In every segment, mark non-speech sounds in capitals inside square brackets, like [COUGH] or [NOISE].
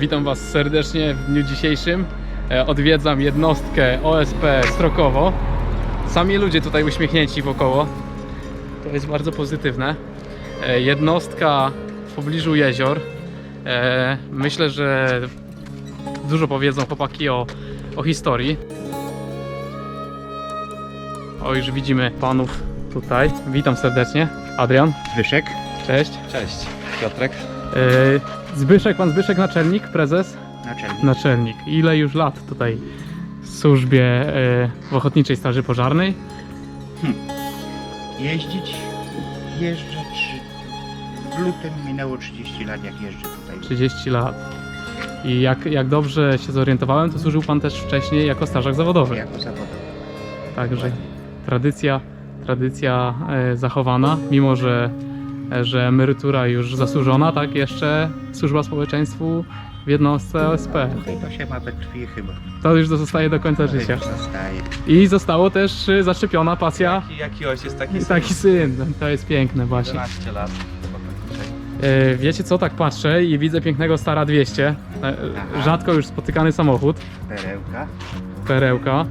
Witam Was serdecznie w dniu dzisiejszym. E, Odwiedzam jednostkę OSP Strokowo. Sami ludzie tutaj uśmiechnięci wokoło. To jest bardzo pozytywne. E, Jednostka w pobliżu jezior. E, Myślę, że dużo powiedzą chłopaki o, o historii. O, już widzimy panów tutaj. Witam serdecznie. Adrian, Zbyszek. cześć. Cześć. Piotrek. E, Zbyszek, pan Zbyszek Naczelnik, prezes? Naczelnik. Naczelnik. Ile już lat tutaj w służbie e, w Ochotniczej Straży Pożarnej? Jeździć, jeżdżać. W lutym minęło 30 lat jak jeżdżę. 30 lat. I jak, jak dobrze się zorientowałem, to służył pan też wcześniej jako strażak zawodowy. Jako zawodowy. Także tradycja, tradycja e, zachowana, mimo że, e, że emerytura już zasłużona, tak jeszcze służba społeczeństwu w jednostce OSP. Tutaj to się ma we krwi chyba. To już zostaje do końca życia. już Zostaje. I zostało też e, zaszczepiona pasja Jaki, jaki ojciec, taki I syn. taki syn, to jest piękne właśnie. 11 lat. E, Wiecie co, tak patrzę i widzę pięknego Stara 200. E. Rzadko już spotykany samochód, Perełka. perełka.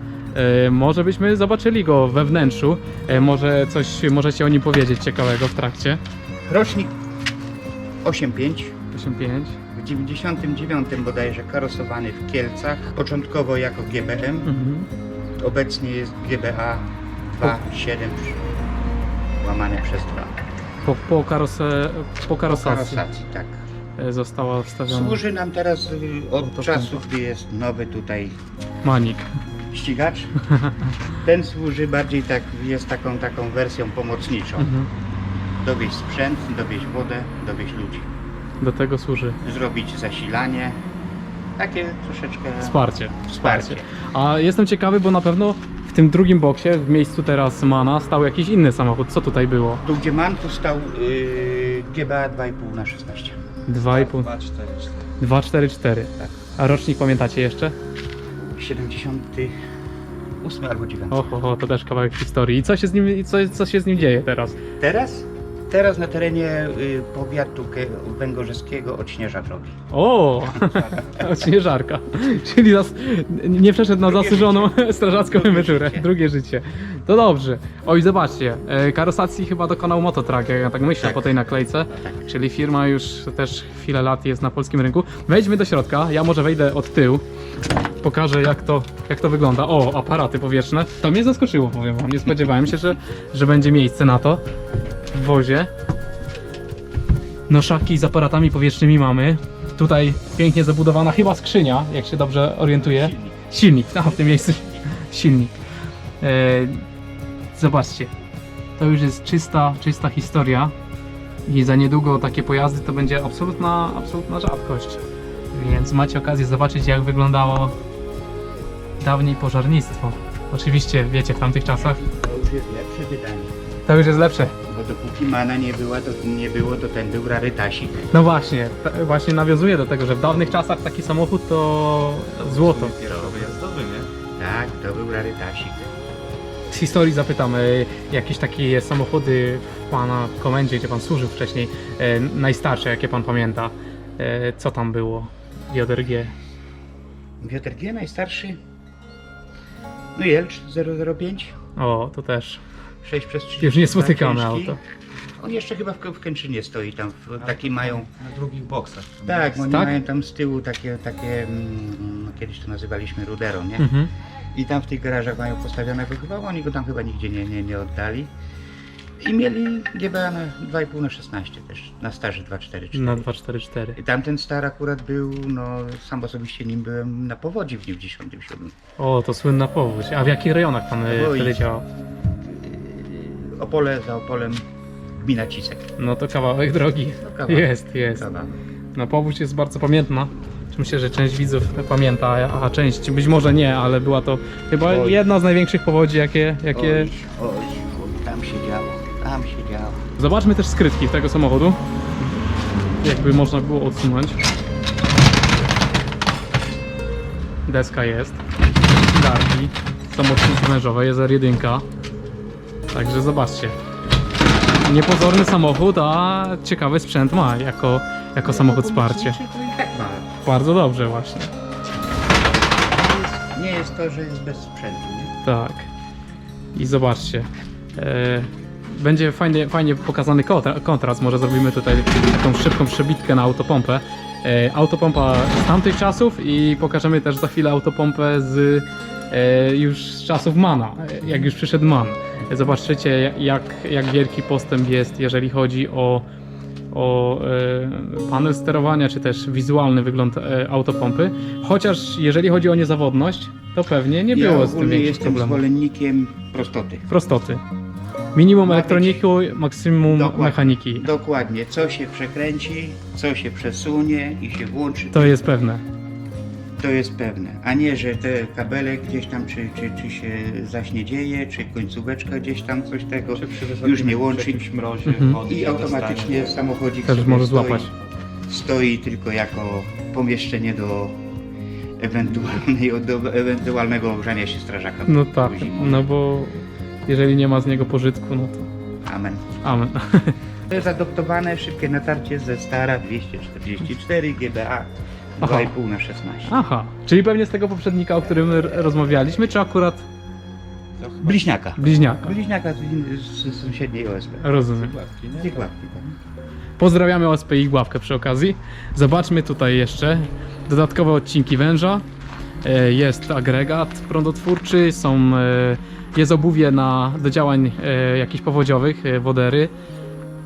E, Może byśmy zobaczyli go we wnętrzu. E, Może coś możecie o nim powiedzieć ciekawego w trakcie. Rocznik 8.5. 85. W 99 bodajże karosowany w Kielcach. Początkowo jako GBM. Mhm. Obecnie jest GBA 2.7 łamane przez 2. Po, po, karose, po Po karosacji karosacji, tak. e, została wstawiona Służy nam teraz y, od czasu, gdy jest nowy tutaj manik. ścigacz. [LAUGHS] Ten służy bardziej tak, jest taką taką wersją pomocniczą. Mhm. Dowieźć sprzęt, dowieźć wodę, dowieźć ludzi. Do tego służy Zrobić zasilanie. Takie troszeczkę wsparcie. wsparcie. A jestem ciekawy, bo na pewno tym drugim boksie, w miejscu teraz Mana, stał jakiś inny samochód. Co tutaj było? Tu gdzie man, tu stał yy, GBA 2,5 na 16. 2,5. 2, 4, 4. 244. Tak. A rocznik pamiętacie jeszcze? 78 albo 9. Oho, oho, to też kawałek historii. I co się z nim, i co, co się z nim dzieje teraz? Teraz? Teraz na terenie y, powiatu Ke- węgorzeskiego odśnieża drogi. O, [LAUGHS] śnieżarka. Czyli zas, nie przeszedł na Drugie zasłużoną [LAUGHS] strażacką Drugie emeryturę. życie. Drugie życie. To dobrze. Oj, zobaczcie. e, Karosacji chyba dokonał Mototrack, jak ja tak myślę Tak. po tej naklejce. Tak. Czyli firma już też chwilę lat jest na polskim rynku. Wejdźmy do środka. Ja może wejdę od tyłu. Pokażę jak to, jak to wygląda. O, aparaty powietrzne. To mnie zaskoczyło, powiem wam. Nie spodziewałem się, że, że będzie miejsce na to w wozie. No szafki z aparatami powietrznymi mamy. Tutaj pięknie zabudowana chyba skrzynia, jak się dobrze orientuję. Silnik, tam [LAUGHS] w tym miejscu silnik. E, zobaczcie, to już jest czysta, czysta historia i za niedługo takie pojazdy to będzie absolutna, absolutna rzadkość. Więc macie okazję zobaczyć jak wyglądało dawniej pożarnictwo. Oczywiście wiecie w tamtych czasach To już jest lepsze wydanie. To już jest lepsze. Bo dopóki mana nie była, to nie było, to ten był rarytasik. No właśnie, właśnie nawiązuje do tego, że w dawnych czasach taki samochód to złoto. Kierowcy jazdowy, nie? Tak, to był rarytasik. Z historii zapytamy, jakieś takie samochody w pana komendzie, gdzie pan służył wcześniej, e, najstarsze, jakie pan pamięta, e, co tam było? JRG. Piotr G najstarszy. No Jelcz 005. O, to też 6 przez 30. już niespotykane auto. On jeszcze chyba w, w Kęczynie stoi tam. W, taki mają. Na drugich boksach. Tak, oni Tak? mają tam z tyłu takie, takie mm, no kiedyś to nazywaliśmy rudero, nie? Mhm. I tam w tych garażach mają postawionego chyba, oni go tam chyba nigdzie nie, nie, nie oddali. I mieli GBA na 2,5 na 16 też, na staży 244. Na 244. I tamten star akurat był, no sam osobiście nim byłem na powodzi w dniu 97. O, to słynna powódź. A w jakich rejonach pan Oj. wtedy działał? Opole za Opolem, gmina Cisek. No to kawałek drogi. No, kawałek. Jest, jest. Kawałek. No powódź jest bardzo pamiętna. Myślę, że część widzów pamięta, a część być może nie, ale była to chyba Oj. jedna z największych powodzi, jakie, jakie Oj, oj, oj, tam się działo, tam się działo. Zobaczmy też skrytki tego samochodu. Jakby można było odsunąć. deska jest, darki, samotniki mężowe, jest R1. Także zobaczcie. Niepozorny samochód, a ciekawy sprzęt ma jako, jako samochód wsparcie. Bardzo dobrze właśnie. Nie jest, to, że jest bez sprzętu, nie? Tak. I zobaczcie. E, będzie fajnie, fajnie pokazany kontra, kontrast. Może zrobimy tutaj taką szybką przebitkę na autopompę. E, autopompa z tamtych czasów i pokażemy też za chwilę autopompę z już z czasów Mana, e, jak już przyszedł Man. Zobaczycie jak, jak wielki postęp jest, jeżeli chodzi o, o e, panel sterowania, czy też wizualny wygląd e, autopompy. Chociaż jeżeli chodzi o niezawodność, to pewnie nie ja było z tym większych jestem problemów. zwolennikiem prostoty. Prostoty. Minimum elektroniki, maksimum Dokładnie. mechaniki. Dokładnie, co się przekręci, co się przesunie i się włączy, To jest pewne. To jest pewne. A nie, że te kabele gdzieś tam, czy, czy, czy się zaś nie dzieje, czy końcóweczka gdzieś tam coś tego już nie łączy mrozie Mhm. i automatycznie dostanie. samochodzik Też może stoi, złapać. stoi tylko jako pomieszczenie do ewentualnej, do ewentualnego ogrzania się strażaka. No tak, no bo jeżeli nie ma z niego pożytku, no to Amen. amen. To jest adoptowane szybkie natarcie ze stara 244 GBA Aha. 2,5 na 16. Aha, czyli pewnie z tego poprzednika, o którym r- rozmawialiśmy, czy akurat To chyba Bliźniaka. bliźniaka? Bliźniaka z, in- z sąsiedniej OSB. Rozumiem. Gładki, nie? Z Igławki, tak. Pozdrawiamy OSP i Gławkę przy okazji. Zobaczmy tutaj jeszcze dodatkowe odcinki węża. E, Jest agregat prądotwórczy, są, e, jest obuwie na, do działań e, jakichś powodziowych, e, wodery.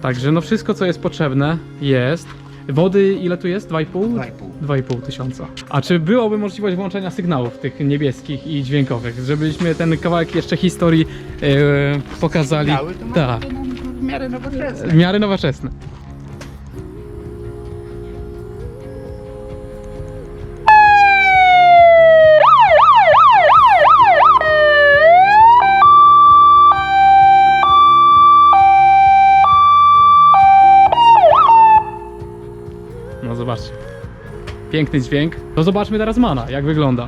Także no wszystko co jest potrzebne jest. Wody ile tu jest? 2,5? 2,5. 2,5 tysiąca. A czy byłoby możliwość włączenia sygnałów tych niebieskich i dźwiękowych, żebyśmy ten kawałek jeszcze historii e, pokazali? Sygnały to Tak, mamy no, w miarę nowoczesne. w miarę nowoczesne. Piękny dźwięk. To zobaczmy teraz Mana, jak wygląda.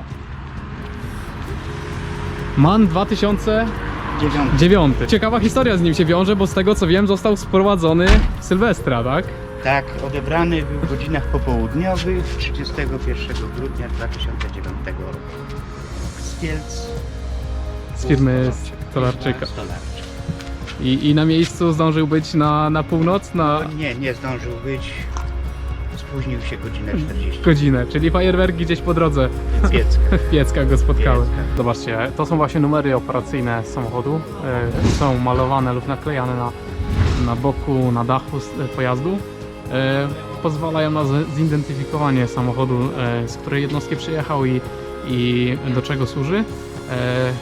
Man 2009. Dziewiąty. Ciekawa historia z nim się wiąże, bo z tego co wiem został sprowadzony w Sylwestra, tak? Tak, odebrany był w godzinach popołudniowych 31 grudnia 2009 roku. Z Kielc. Z firmy Stolarczyka. Stolarczyk. I, I na miejscu zdążył być na, na północ, na No nie, nie zdążył być. Spóźnił się godzinę 40. godzinę, czyli fajerwerki gdzieś po drodze Kiecka. [LAUGHS] w Pieckach go spotkały. Pieckach. Zobaczcie, to są właśnie numery operacyjne samochodu. E, Są malowane lub naklejane na, na boku, na dachu s- pojazdu. E, Pozwalają na z- zidentyfikowanie samochodu, e, z której jednostki przyjechał i, i do czego służy. E,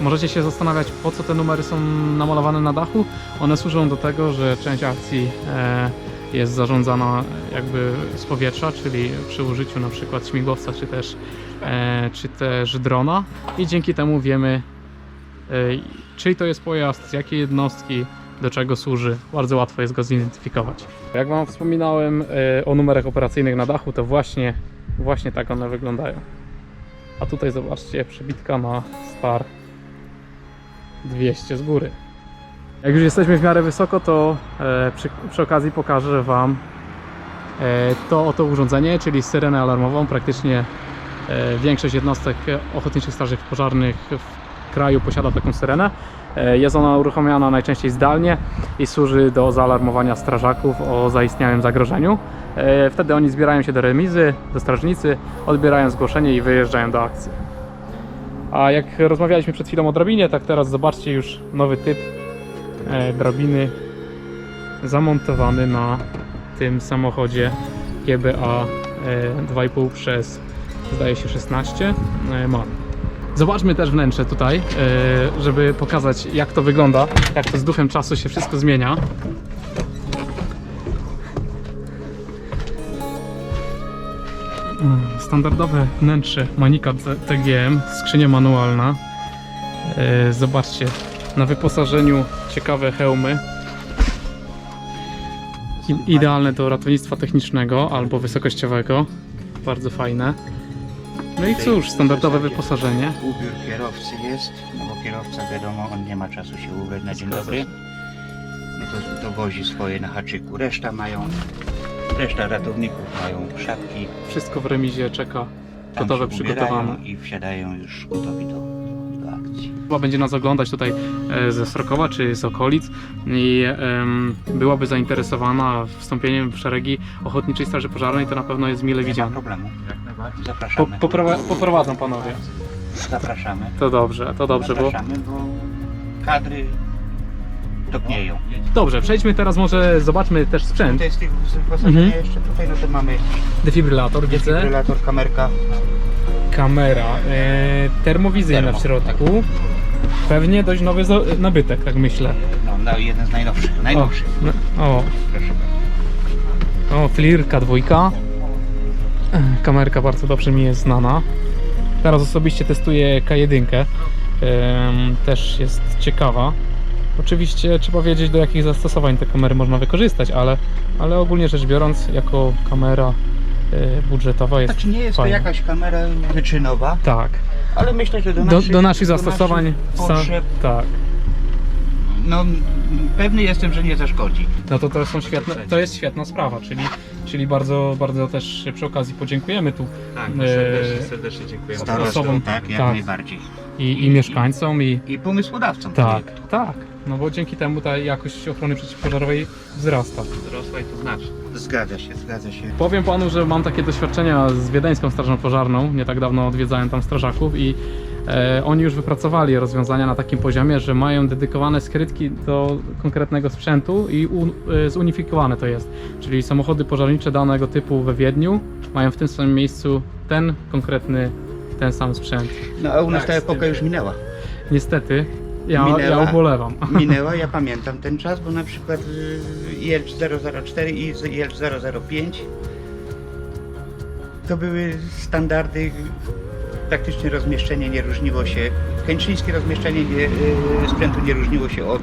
Możecie się zastanawiać, po co te numery są namalowane na dachu. One służą do tego, że część akcji e, jest zarządzana jakby z powietrza, czyli przy użyciu na przykład śmigłowca, czy też, e, czy też drona i dzięki temu wiemy, e, czyj to jest pojazd, z jakiej jednostki, do czego służy. Bardzo łatwo jest go zidentyfikować. Jak Wam wspominałem e, o numerach operacyjnych na dachu, to właśnie, właśnie tak one wyglądają. A tutaj zobaczcie, przebitka na star 200 z góry. Jak już jesteśmy w miarę wysoko, to e, przy, przy okazji pokażę Wam e, to oto urządzenie, czyli syrenę alarmową. Praktycznie e, większość jednostek ochotniczych straży pożarnych w kraju posiada taką syrenę. Jest ona uruchamiana najczęściej zdalnie i służy do zaalarmowania strażaków o zaistniałym zagrożeniu. Wtedy oni zbierają się do remizy, do strażnicy, odbierają zgłoszenie i wyjeżdżają do akcji. A jak rozmawialiśmy przed chwilą o drabinie, tak teraz zobaczcie już nowy typ drabiny zamontowany na tym samochodzie GBA e, 2,5 przez zdaje się 16 e, ma. Zobaczmy też wnętrze tutaj, e, żeby pokazać jak to wygląda, jak to z duchem czasu się wszystko zmienia. Mm, Standardowe wnętrze Manika TGM, skrzynia manualna. E, Zobaczcie, na wyposażeniu ciekawe hełmy. I- Idealne do ratownictwa technicznego albo wysokościowego. Bardzo fajne. No i cóż, standardowe wyposażenie. Ubiór kierowcy jest, no bo kierowca wiadomo, on nie ma czasu się ubrać na dzień dobry. No to dowozi swoje na haczyku. Reszta mają, reszta ratowników mają szapki. Wszystko w remizie czeka Tam gotowe, się przygotowane. I wsiadają już gotowi do Chyba będzie nas oglądać tutaj e, ze Srokowa czy z okolic i byłaby zainteresowana wstąpieniem w szeregi Ochotniczej Straży Pożarnej, to na pewno jest mile Nie ma widziane. problemu. Jak najbardziej. Po, Zapraszamy. poprowa- poprowadzą panowie. Zapraszamy. To dobrze, to dobrze, bo... Zapraszamy, bo kadry topnieją. Dobrze, przejdźmy teraz może, zobaczmy też sprzęt. Tutaj z tych Mhm. jeszcze tutaj, no to mamy Defibrylator, widzę. defibrylator, kamerka. Kamera, e, termowizyjna Termo, w środku. Pewnie dość nowy nabytek, tak myślę. No, no jeden z najnowszych. O, Najnowszy. no, o, Proszę bardzo. o flirka dwójka. Kamerka bardzo dobrze mi jest znana. Teraz osobiście testuję K1. Em, też jest ciekawa. Oczywiście trzeba wiedzieć do jakich zastosowań te kamery można wykorzystać, ale, ale ogólnie rzecz biorąc jako kamera e, budżetowa jest Znaczy nie jest to fajna. jakaś kamera wyczynowa, Tak. Ale myślę, że do Do, naszych, do naszych zastosowań naszych sa- potrzeb, tak. no pewny jestem, że nie zaszkodzi. No to to są świetne, to jest świetna sprawa, czyli, czyli bardzo, bardzo też przy okazji podziękujemy tu Tak, Eee, serdecznie, serdecznie dziękujemy. Starostwo, osobom- tak, jak tak. najbardziej. i, i mieszkańcom i I pomysłodawcom tak, projektu. tak. No bo dzięki temu ta jakość ochrony przeciwpożarowej wzrasta. Wzrosła i to znacznie. Zgadza się, zgadza się. Powiem panu, że mam takie doświadczenia z Wiedeńską Strażą Pożarną. Nie tak dawno odwiedzałem tam strażaków i e, oni już wypracowali rozwiązania na takim poziomie, że mają dedykowane skrytki do konkretnego sprzętu i un, e, zunifikowane to jest. Czyli samochody pożarnicze danego typu we Wiedniu mają w tym samym miejscu ten konkretny, ten sam sprzęt. No a u nas Tak, ta epoka już minęła. Niestety, ja, ja Minęła. ubolewam. [LAUGHS] Minęła, ja pamiętam ten czas, bo na przykład y, IL 004 i IL 005 to były standardy, praktycznie rozmieszczenie nie różniło się, kęczyńskie rozmieszczenie nie, y, sprzętu nie różniło się od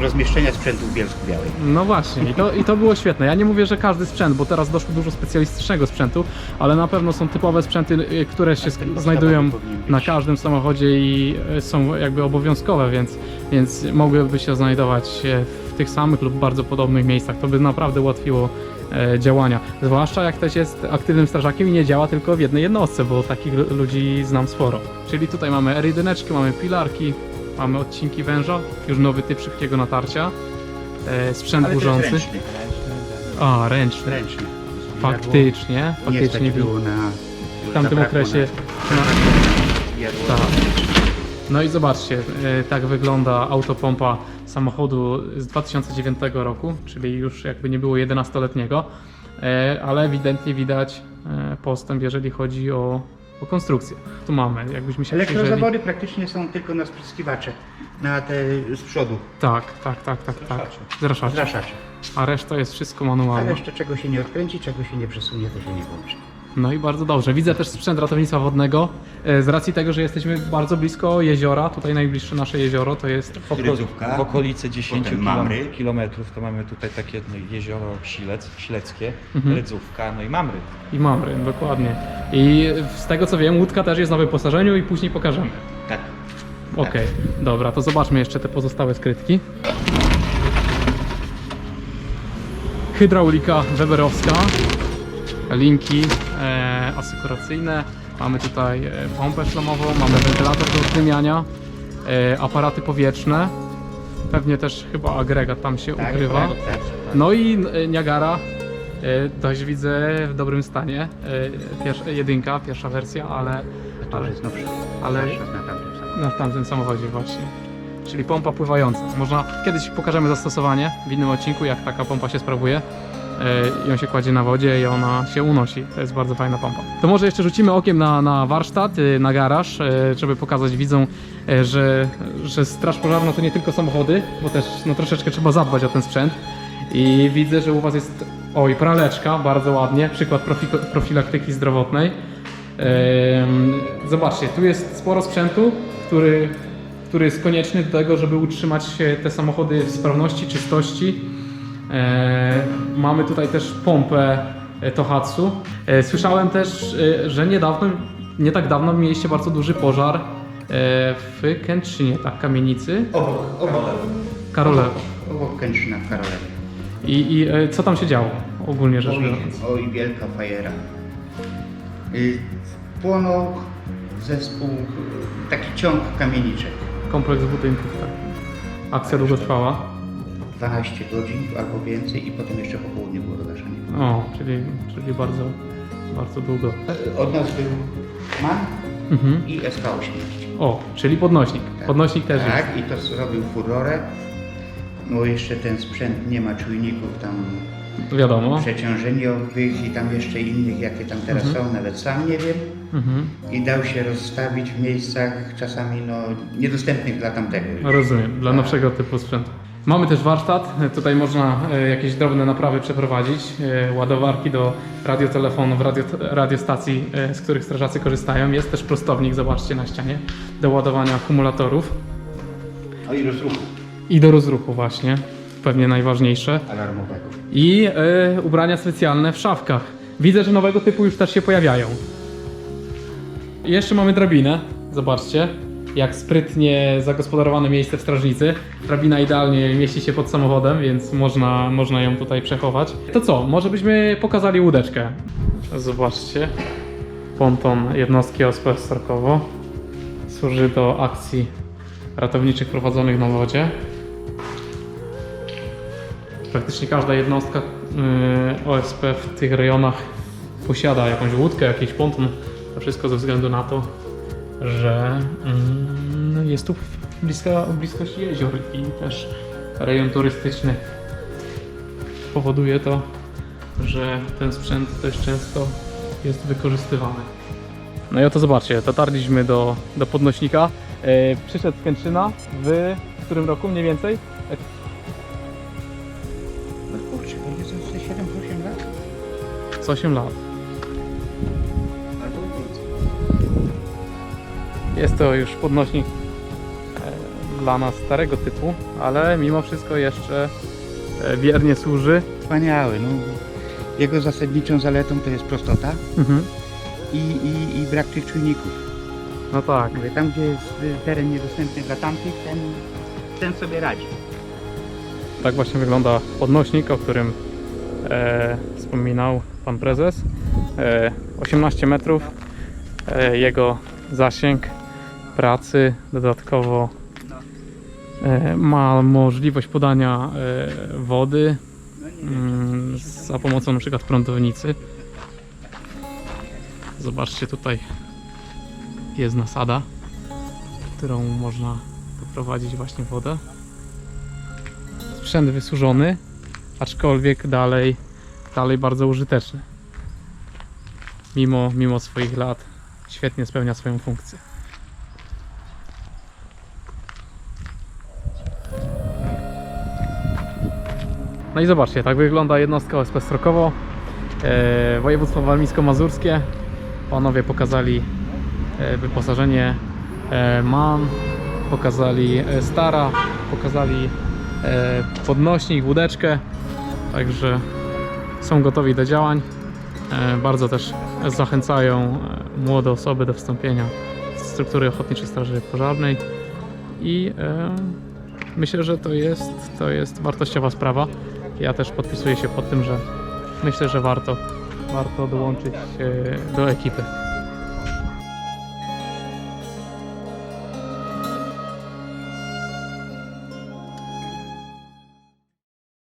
rozmieszczenia sprzętu w Bielsku Białej. No właśnie, i to, i to było świetne. Ja nie mówię, że każdy sprzęt, bo teraz doszło dużo specjalistycznego sprzętu, ale na pewno są typowe sprzęty, y, które się znajdują na każdym samochodzie i y, są jakby obowiązkowe, więc, więc mogłyby się znajdować e, w tych samych lub bardzo podobnych miejscach. To by naprawdę ułatwiło e, działania. Zwłaszcza jak ktoś jest aktywnym strażakiem i nie działa tylko w jednej jednostce, bo takich lu- ludzi znam sporo. Czyli tutaj mamy R1, mamy pilarki, mamy odcinki węża, już nowy typ szybkiego natarcia, e, sprzęt Ale burzący. ręczny. A, ręczny. Ręczny. Faktycznie, Nie faktycznie był na... w tamtym zabrakło okresie. Na, Na, jadło. tak. No i zobaczcie, e, tak wygląda autopompa samochodu z 2009 roku, czyli już jakby nie było 11-letniego, e, ale ewidentnie widać e, postęp, jeżeli chodzi o, o konstrukcję. Tu mamy, jakbyśmy się. Elektrozawory praktycznie są tylko na spryskiwacze, na te z przodu, Tak, tak, tak, tak, tak. Zraszacze. zraszacze. A reszta jest wszystko A manualne. jeszcze czego się nie odkręci, czego się nie przesunie, to się nie włączy. No i bardzo dobrze. Widzę też sprzęt ratownictwa wodnego. E, Z racji tego, że jesteśmy bardzo blisko jeziora, tutaj najbliższe nasze jezioro to jest W, oko- Rydzówka, w okolice 10 potem kilom, Mamry. kilometrów to mamy tutaj takie no, jezioro Silec, Śleckie, Mhm. Rydzówka, no i Mamry. i Mamry, dokładnie. I z tego co wiem, łódka też jest na wyposażeniu i później pokażemy. Tak. Okej, dobra, to zobaczmy jeszcze te pozostałe skrytki. Hydraulika Weberowska, linki e, asykuracyjne, mamy tutaj e, pompę szlamową, mamy wentylator do oddymiania, e, aparaty powietrzne, pewnie też chyba agregat tam się Tak, ukrywa. tak, tak. No i e, Niagara, e, dość widzę w dobrym stanie, e, pierwsza, jedynka, pierwsza wersja, ale, To ale jest nowsze. ale- na tamtym samochodzie właśnie. Czyli pompa pływająca. Można kiedyś pokażemy zastosowanie w innym odcinku, jak taka pompa się sprawuje. E, on się kładzie na wodzie i ona się unosi. To jest bardzo fajna pompa. To może jeszcze rzucimy okiem na, na warsztat, y, na garaż, e, żeby pokazać widzom, e, że, że straż pożarna to nie tylko samochody, bo też no, troszeczkę trzeba zadbać o ten sprzęt. I widzę, że u Was jest, oj, praleczka, bardzo ładnie, przykład profi- profilaktyki zdrowotnej. Zobaczcie, tu jest sporo sprzętu, który, który jest konieczny do tego, żeby utrzymać te samochody w sprawności, czystości. E, Mamy tutaj też pompę e, Tohatsu. E, Słyszałem też, że niedawno nie tak dawno mieliście bardzo duży pożar w Kętrzynie, tak, kamienicy Obok, obok, Karolewo. obok Kętrzyna w Karolewie. I, i co tam się działo ogólnie rzecz biorąc? oj, wielka fajera. Y, Płonął zespół, taki ciąg kamieniczek. Kompleks budynków, tak. Akcja długo trwała. 12 godzin albo więcej i potem jeszcze po południu było dogaszanie. O, czyli, czyli bardzo, bardzo długo. Od nas był MAN Mhm. i SK-80. O, czyli podnośnik. Tak. Podnośnik też jest. Tak, i to zrobił furorę. No jeszcze ten sprzęt nie ma czujników tam Wiadomo. przeciążeniowych i tam jeszcze innych, jakie tam teraz są, nawet sam nie wiem. Mhm. I dał się rozstawić w miejscach czasami no, niedostępnych dla tamtego. już. Rozumiem, dla Tak. nowszego typu sprzętu. Mamy też warsztat, tutaj można e, jakieś drobne naprawy przeprowadzić, e, ładowarki do radiotelefonów, radio, radiostacji, e, z których strażacy korzystają. Jest też prostownik, zobaczcie na ścianie, do ładowania akumulatorów No i rozruchu i do rozruchu właśnie, pewnie najważniejsze. alarmowego. I e, ubrania specjalne w szafkach. Widzę, że nowego typu już też się pojawiają. I jeszcze mamy drabinę. Zobaczcie, jak sprytnie zagospodarowane miejsce w strażnicy. Drabina idealnie mieści się pod samochodem, więc można, można ją tutaj przechować. To co, może byśmy pokazali łódeczkę. Zobaczcie. Ponton jednostki OSP Starkowo. Służy do akcji ratowniczych prowadzonych na wodzie. Praktycznie każda jednostka y, OSP w tych rejonach posiada jakąś łódkę, jakiś ponton. To wszystko ze względu na to, że mm, jest tu bliska, bliskość jezior i też rejon turystyczny. Powoduje to, że ten sprzęt dość często jest wykorzystywany. No i oto zobaczcie, dotarliśmy do, do podnośnika. E, przyszedł z Kętrzyna w którym roku mniej więcej? No kurczę, będzie za 7-8 lat. Z 8 lat. Jest to już podnośnik e, dla nas starego typu, ale mimo wszystko jeszcze e, wiernie służy. Wspaniały. No, jego zasadniczą zaletą to jest prostota i, i, i brak tych czujników. No tak. Mówię, tam gdzie jest y, teren niedostępny dla tamtych, ten, ten sobie radzi. Tak właśnie wygląda podnośnik, o którym e, wspominał pan prezes. E, 18 metrów. E, jego zasięg pracy dodatkowo e, ma możliwość podania e, wody mm, za pomocą przykład prądownicy. Zobaczcie tutaj jest nasada, którą można doprowadzić właśnie wodę sprzęt wysłużony, aczkolwiek dalej, dalej bardzo użyteczny. Mimo, mimo swoich lat świetnie spełnia swoją funkcję. No i zobaczcie, tak wygląda jednostka OSP Strokowo, e, województwo warmińsko-mazurskie. Panowie pokazali e, wyposażenie e, MAN, pokazali e, Stara, pokazali e, podnośnik, łódeczkę, także są gotowi do działań. E, Bardzo też zachęcają e, młode osoby do wstąpienia w struktury Ochotniczej Straży Pożarnej i e, myślę, że to jest, to jest wartościowa sprawa. Ja też podpisuję się pod tym, że myślę, że warto, warto dołączyć e, do ekipy.